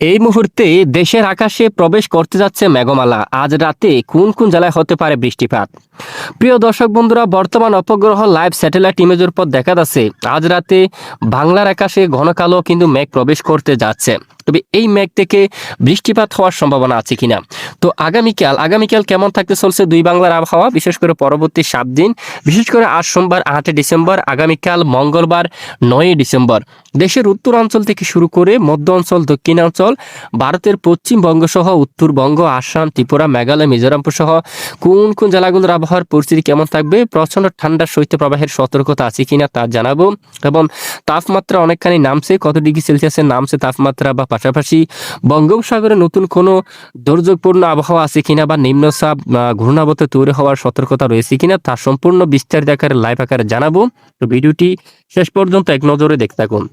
এই মুহূর্তে দেশের আকাশে প্রবেশ করতে যাচ্ছে মেঘমালা। আজ রাতে কোন কোন জেলায় হতে পারে বৃষ্টিপাত? প্রিয় দর্শক বন্ধুরা, বর্তমান অপগ্রহ লাইভ স্যাটেলাইট ইমেজের পর দেখা যাচ্ছে। আজ রাতে বাংলার আকাশে ঘন কালো কিন্তু মেঘ প্রবেশ করতে যাচ্ছে। তবে এই মেঘ থেকে বৃষ্টিপাত হওয়ার সম্ভাবনা আছে কিনা? তো আগামীকাল আগামীকাল কেমন থাকতে চলছে দুই বাংলার আবহাওয়া? বিশেষ করে পরবর্তী সাত দিন, বিশেষ করে আজ সোমবার আটই ডিসেম্বর, আগামীকাল মঙ্গলবার নয়ই ডিসেম্বর। দেশের উত্তরাঞ্চল থেকে শুরু করে মধ্য অঞ্চল, দক্ষিণাঞ্চল, ভারতের পশ্চিমবঙ্গ সহ উত্তরবঙ্গ, আসাম, ত্রিপুরা, মেঘালয়, মিজোরামপুর সহ কোন কোন জেলাগুলোর আবহাওয়ার পরিস্থিতি কেমন থাকবে? প্রচণ্ড ঠান্ডার শৈত্য প্রবাহের সতর্কতা আছে কিনা তা জানাব। এবং তাপমাত্রা অনেকখানি নামছে, কত ডিগ্রি সেলসিয়াসের নামছে তাপমাত্রা বা পাশাপাশি বঙ্গোপসাগরে নতুন কোনো দুর্যোগপূর্ণ আবহাওয়া আছে কিনা বা নিম্নচাপ ঘূর্ণাবর্তে তৈরি হওয়ার সতর্কতা রয়েছে কিনা তা সম্পূর্ণ বিস্তারিত আকারে লাইভ আকারে জানাব। তো ভিডিওটি শেষ পর্যন্ত এক নজরে দেখতে থাকুন।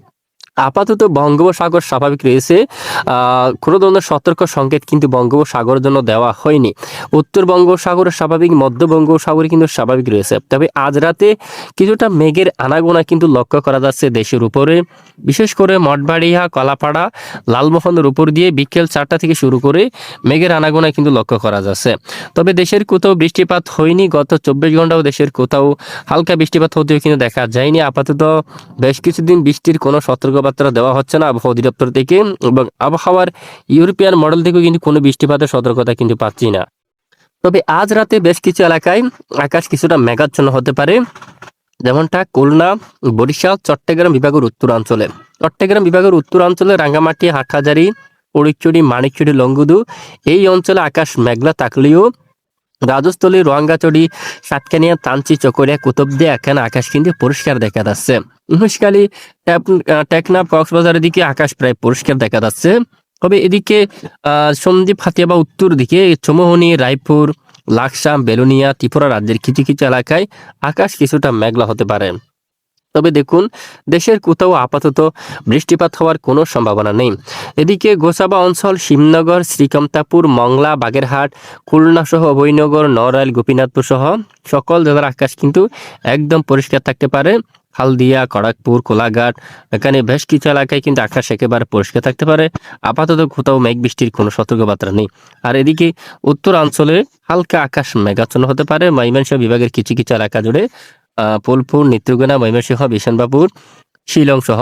আপাতত বঙ্গোপসাগর স্বাভাবিক রয়েছে। কোনো ধরনের সতর্ক সংকেত কিন্তু বঙ্গোপসাগরের জন্য দেওয়া হয়নি। উত্তর বঙ্গোপসাগরের স্বাভাবিক, মধ্য বঙ্গোপসাগরে কিন্তু স্বাভাবিক রয়েছে। তবে আজ রাতে কিছুটা মেঘের আনাগোনা কিন্তু লক্ষ্য করা যাচ্ছে দেশের উপরে। বিশেষ করে মঠবাড়িয়া, কলাপাড়া, লালমোহনের উপর দিয়ে বিকেল চারটা থেকে শুরু করে মেঘের আনাগোনা কিন্তু লক্ষ্য করা যাচ্ছে। তবে দেশের কোথাও বৃষ্টিপাত হয়নি। গত চব্বিশ ঘন্টাও দেশের কোথাও হালকা বৃষ্টিপাত হতেও কিন্তু দেখা যায়নি। আপাতত বেশ কিছুদিন বৃষ্টির কোনো সতর্কবার্তা দেওয়া হচ্ছে না আবহাওয়া অধিদপ্তর থেকে এবং আবহাওয়ার ইউরোপিয়ান মডেল থেকেও কিন্তু কোনো বৃষ্টিপাতের সতর্কতা কিন্তু পাচ্ছি না। তবে আজ রাতে বেশ কিছু এলাকায় আকাশ কিছুটা মেঘাচ্ছন্ন হতে পারে, যেমনটা খুলনা, বরিশাল, চট্টগ্রাম বিভাগের উত্তরাঞ্চলে। চট্টগ্রাম বিভাগের উত্তরাঞ্চলে রাঙ্গামাটি, হাটহাজারি পরিচুরি মানিকচুরি লঙ্গুদু এই অঞ্চলে আকাশ মেঘলা থাকলেও রাজস্থলী, রোয়াঙ্গাচড়ি, সাতকানিয়া, তানচি, চকরিয়া কুতুবদিয়া এখানে আকাশ কিন্তু পরিষ্কার দেখা যাচ্ছে। মহেশখালী টেকনাফ, কক্সবাজারের দিকে আকাশ প্রায় পরিষ্কার দেখা যাচ্ছে। তবে এদিকে সন্দীপ হাতিয়া বা উত্তর দিকে চমোহনি, রায়পুর, লাকসাম, বেলুনিয়া, ত্রিপুরা রাজ্যের কিছু কিছু এলাকায় আকাশ কিছুটা মেঘলা হতে পারে। তবে দেখুন, দেশের কোথাও আপাতত বৃষ্টিপাত হওয়ার কোনো সম্ভাবনা নেই। এদিকে গোসাবা অঞ্চল, শিবনগর, শ্রীকান্তাপুর, মংলা, বাগেরহাট খুলনা সহ অভয়নগর, নড়াইল, গোপীনাথপুর সহ সকল জেলার আকাশ কিন্তু একদম পরিষ্কার থাকতে পারে। হালদিয়া খড়গপুর কোলাঘাট, এখানে বেশ কিছু এলাকায় কিন্তু আকাশ একেবারে পরিষ্কার থাকতে পারে। আপাতত কোথাও মেঘ বৃষ্টির কোনো সতর্কবার্তা নেই। আর এদিকে উত্তরাঞ্চলে হালকা আকাশ মেঘাচ্ছন্ন হতে পারে। ময়মনসিংহ বিভাগের কিছু কিছু এলাকা জুড়ে আহ, ফুলপুর নেত্রকোনা ময়মনসিংহ বিশানবাবুর শিলং সহ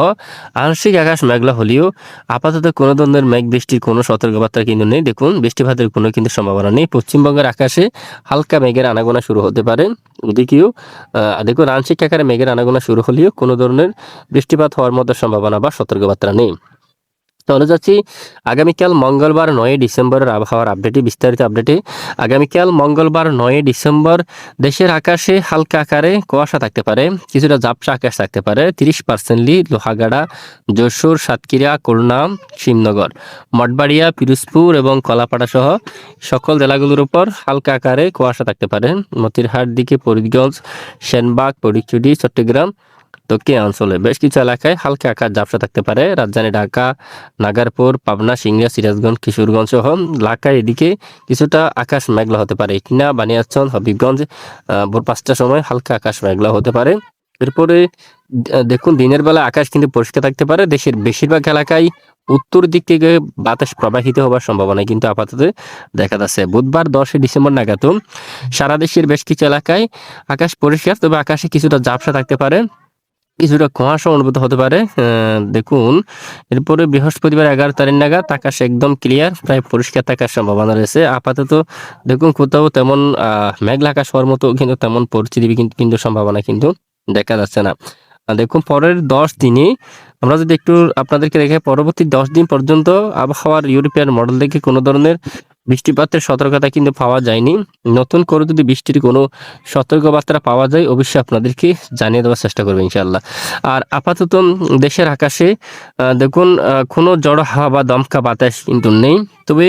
আংশিক আকাশ মেঘলা হলেও আপাতত কোনো ধরনের মেঘ বৃষ্টির কোনো সতর্কবার্তা কিন্তু নেই। দেখুন বৃষ্টিপাতের কোনো কিন্তু সম্ভাবনা নেই। পশ্চিমবঙ্গের আকাশে হালকা মেঘের আনাগোনা শুরু হতে পারে। ওদিকেও দেখুন আংশিক আকারে মেঘের আনাগোনা শুরু হলেও কোনো ধরনের বৃষ্টিপাত হওয়ার মতো সম্ভাবনা বা সতর্কবার্তা নেই। চলে যাচ্ছি, আগামীকাল মঙ্গলবার নয় ডিসেম্বরের আবহাওয়ার আপডেটে বিস্তারিত আপডেটে আগামীকাল মঙ্গলবার নয় ডিসেম্বর, দেশের আকাশে হালকা আকারে কুয়াশা থাকতে পারে, কিছুটা ঝাপসা আকাশ থাকতে পারে, তিরিশ পার্সেন্টলি লোহাগাড়া, যশোর, সাতক্ষীরা, খুলনা, শিবনগর। মঠবাড়িয়া, পিরোজপুর এবং কলাপাড়া সহ সকল জেলাগুলোর উপর হালকা আকারে কুয়াশা থাকতে পারে। মতিরহাট দিকে, ফরিদগঞ্জ, সেনবাগ পরিচুরি চট্টগ্রাম দক্ষিণ অঞ্চলে বেশ কিছু এলাকায় হালকা আকার ঝাপসা থাকতে পারে। রাজধানী ঢাকা, নাগারপুর, পাবনা সিংড়া সিরাজগঞ্জ, কিশোরগঞ্জ সহ ঢাকায় এদিকে কিছুটা আকাশ মেঘলা হতে পারে। কিনা, বানিয়াচল, হবিগঞ্জ ভোর পাঁচটার সময় হালকা আকাশ মেঘলা হতে পারে। এরপরে দেখুন, দিনের বেলা আকাশ কিন্তু পরিষ্কার থাকতে পারে। দেশের বেশিরভাগ এলাকায় উত্তর দিক থেকে বাতাস প্রবাহিত হওয়ার সম্ভাবনা কিন্তু আপাতত দেখা যাচ্ছে। বুধবার দশই ডিসেম্বর নাগাদ সারা দেশের বেশ কিছু এলাকায় আকাশ পরিষ্কার, তবে আকাশে কিছুটা ঝাপসা থাকতে পারে। কিছুটা কুয়াশা অনুভূত হতে পারে দেখুন। এরপরে বৃহস্পতিবার এগারো তারিখ নাগাদ আকাশ একদম ক্লিয়ার প্রায় পরিষ্কার থাকার সম্ভাবনা রয়েছে। আপাতত দেখুন, কোথাও তেমন মেঘলা আকাশ হওয়ার মতো কিন্তু তেমন পরিস্থিতি কিন্তু কিন্তু সম্ভাবনা কিন্তু দেখা যাচ্ছে না। দেখুন, পরের দশ দিনে আমরা যদি একটু আপনাদেরকে দেখে, পরবর্তী দশ দিন পর্যন্ত আবহাওয়ার ইউরোপিয়ান মডেল থেকে কোনো ধরনের বৃষ্টিপাতের সতর্কতা কিন্তু পাওয়া যায়নি। নতুন করে যদি বৃষ্টির কোনো সতর্কবার্তা পাওয়া যায়, অবশ্যই আপনাদেরকে জানিয়ে দেওয়ার চেষ্টা করব ইনশাল্লাহ আর আপাতত দেশের আকাশে দেখুন কোনো জড়ো হাওয়া বা দমকা বাতাস কিন্তু নেই। তবে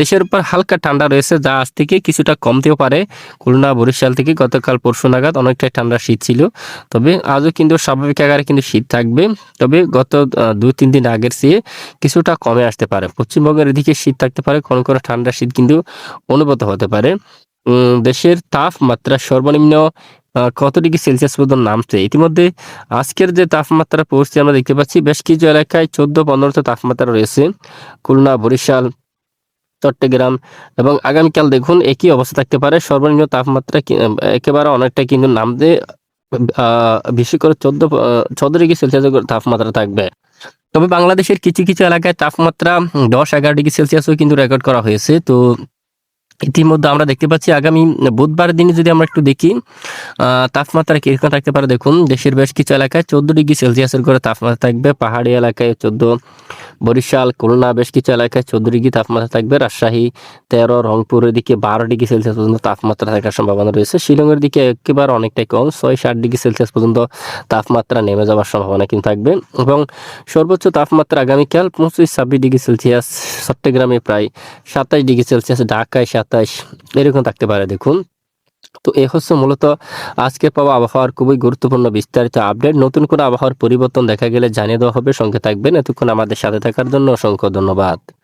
দেশের উপর হালকা ঠান্ডা রয়েছে, যা আজ থেকে কিছুটা কমতেও পারে। খুলনা, বরিশাল থেকে গতকাল পরশু নাগাদ অনেকটাই ঠান্ডা শীত ছিল। তবে আজও কিন্তু স্বাভাবিক আকারে কিন্তু শীত থাকবে। তবে গত দুই, তিন দিন আগের চেয়ে কিছুটা কমে আসতে পারে। পশ্চিমবঙ্গের এদিকে শীত থাকতে পারে, কোনো কোনো ঠান্ডা শীত কিন্তু অনুভূত হতে পারে। দেশের তাপমাত্রা সর্বনিম্ন কত ডিগ্রি সেলসিয়াস পর্যন্ত নামছে? ইতিমধ্যে আজকের যে তাপমাত্রা পড়ছে আমরা দেখতে পাচ্ছি, বেশ কিছু এলাকায় চোদ্দ পনেরোতে তাপমাত্রা রয়েছে। খুলনা, বরিশাল, চট্টগ্রাম এবং আগামীকাল দেখুন একই অবস্থা থাকতে পারে। সর্বনিম্ন তাপমাত্রা একেবারে অনেকটা কিন্তু নামতে বেশি করে চোদ্দ চোদ্দ ডিগ্রি সেলসিয়াস তাপমাত্রা থাকবে। তবে বাংলাদেশের কিছু কিছু এলাকায় তাপমাত্রা দশ এগারো ডিগ্রি সেলসিয়াসও কিন্তু রেকর্ড করা হয়েছে। তো ইতিমধ্যে আমরা দেখতে পাচ্ছি আগামী বুধবার দিনে যদি আমরা একটু দেখি তাপমাত্রা কীরকম থাকতে পারে দেখুন। দেশের বেশ কিছু এলাকায় চোদ্দ ডিগ্রি সেলসিয়াসের করে তাপমাত্রা থাকবে। পাহাড়ি এলাকায় চোদ্দ বরিশাল, খুলনা, বেশ কিছু এলাকায় চোদ্দ ডিগ্রি তাপমাত্রা থাকবে। রাজশাহী, তেরো রংপুরের দিকে বারো ডিগ্রি সেলসিয়াস পর্যন্ত তাপমাত্রা থাকার সম্ভাবনা রয়েছে। শিলংয়ের দিকে একেবারে অনেকটাই কম ছয় ষাট ডিগ্রি সেলসিয়াস পর্যন্ত তাপমাত্রা নেমে যাওয়ার সম্ভাবনা কিন্তু থাকবে। এবং সর্বোচ্চ তাপমাত্রা আগামীকাল পঁচিশ ছাব্বিশ ডিগ্রি সেলসিয়াস, চট্টগ্রামে প্রায় সাতাশ ডিগ্রি সেলসিয়াস, ঢাকায় সাতাশ, এরকম থাকতে পারে। দেখুন তো এ হচ্ছে মূলত আজকে পাওয়া আবহাওয়ার খুবই গুরুত্বপূর্ণ বিস্তারিত আপডেট। নতুন কোনো আবহাওয়ার পরিবর্তন দেখা গেলে জানিয়ে দেওয়া হবে। সঙ্গে থাকবেন। এতক্ষণ আমাদের সাথে থাকার জন্য অসংখ্য ধন্যবাদ।